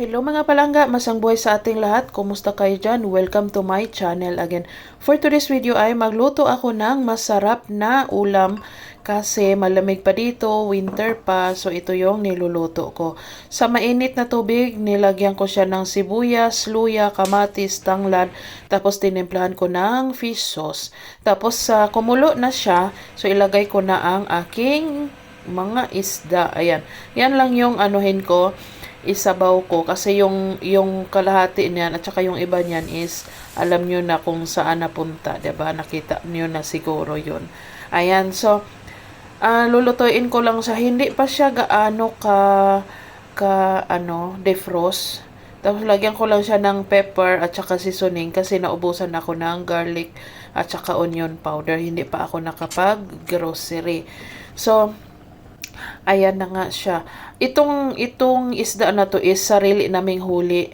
Hello mga palangga, masang buhay sa ating lahat. Kumusta kayo dyan? Welcome to my channel again. For today's video ay magluto ako ng masarap na ulam kasi malamig pa dito, winter pa, so ito yung niluluto ko. Sa mainit na tubig, nilagyan ko siya ng sibuyas, luya, kamatis, tanglad, tapos tinimplahan ko ng fish sauce. Tapos sa kumulo na siya, so ilagay ko na ang aking mga isda. Ayan. Yan lang yung anuhin ko isabaw ko kasi yung yung kalahati niyan at saka yung iba niyan is alam niyo na kung saan napunta, 'di ba? Nakita niyo na siguro 'yon. Ayan, so ah lulutuin ko lang sa hindi pa siya gaano ka ka ano, defrost. Tapos lagyan ko lang siya ng pepper at saka seasoning kasi naubusan ako ng garlic at saka onion powder. Hindi pa ako nakapag-grocery. So, Ayan na nga siya. Itong itong isda na to is sarili naming huli.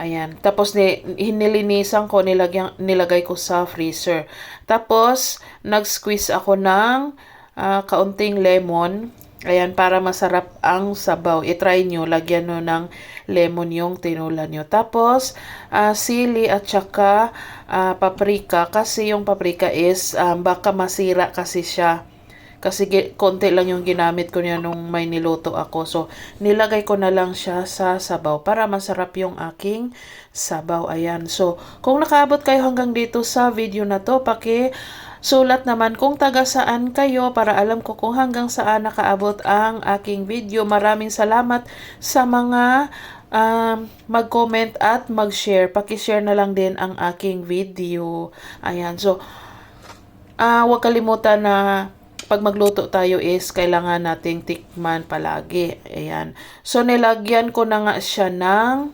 Ayan. Tapos ni hinilinisan ko, nilagyan, nilagay ko sa freezer. Tapos nag-squeeze ako ng uh, kaunting lemon. Ayan, para masarap ang sabaw. I-try nyo, lagyan nyo ng lemon yung tinula nyo. Tapos, uh, sili at saka uh, paprika. Kasi yung paprika is, um, baka masira kasi siya. Kasi konti lang yung ginamit ko niya nung may niluto ako. So, nilagay ko na lang siya sa sabaw para masarap yung aking sabaw. Ayan. So, kung nakaabot kayo hanggang dito sa video na to, paki sulat naman kung taga saan kayo para alam ko kung hanggang saan nakaabot ang aking video. Maraming salamat sa mga um, mag-comment at mag-share. Paki-share na lang din ang aking video. Ayan. So, uh, huwag kalimutan na pag magluto tayo is kailangan nating tikman palagi. Ayan. So, nilagyan ko na nga siya ng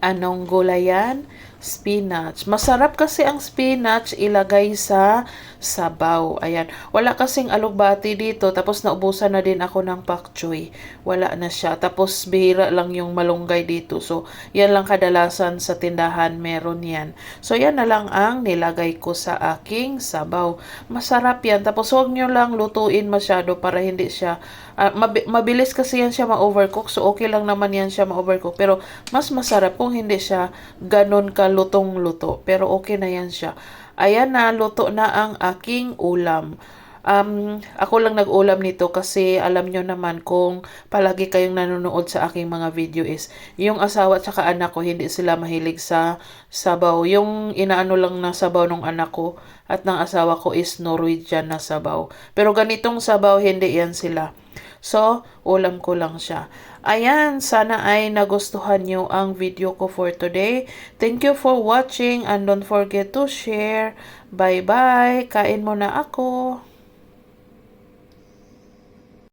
anong gulayan? Spinach. Masarap kasi ang spinach ilagay sa sabaw. Ayan. Wala kasing alugbati dito. Tapos naubusan na din ako ng pak choy. Wala na siya. Tapos bihira lang yung malunggay dito. So, yan lang kadalasan sa tindahan meron yan. So, yan na lang ang nilagay ko sa aking sabaw. Masarap yan. Tapos huwag nyo lang lutuin masyado para hindi siya uh, mab- mabilis kasi yan siya ma-overcook. So, okay lang naman yan siya ma-overcook. Pero, mas masarap kung hindi siya ganun ka lutong-luto. Pero okay na yan siya. Ayan na, luto na ang aking ulam. Um, ako lang nag-ulam nito kasi alam nyo naman kung palagi kayong nanonood sa aking mga video is yung asawa at saka anak ko hindi sila mahilig sa sabaw. Yung inaano lang na sabaw ng anak ko at ng asawa ko is Norwegian na sabaw. Pero ganitong sabaw hindi yan sila. So, ulam ko lang siya. Ayan, sana ay nagustuhan nyo ang video ko for today. Thank you for watching and don't forget to share. Bye-bye. Kain mo na ako.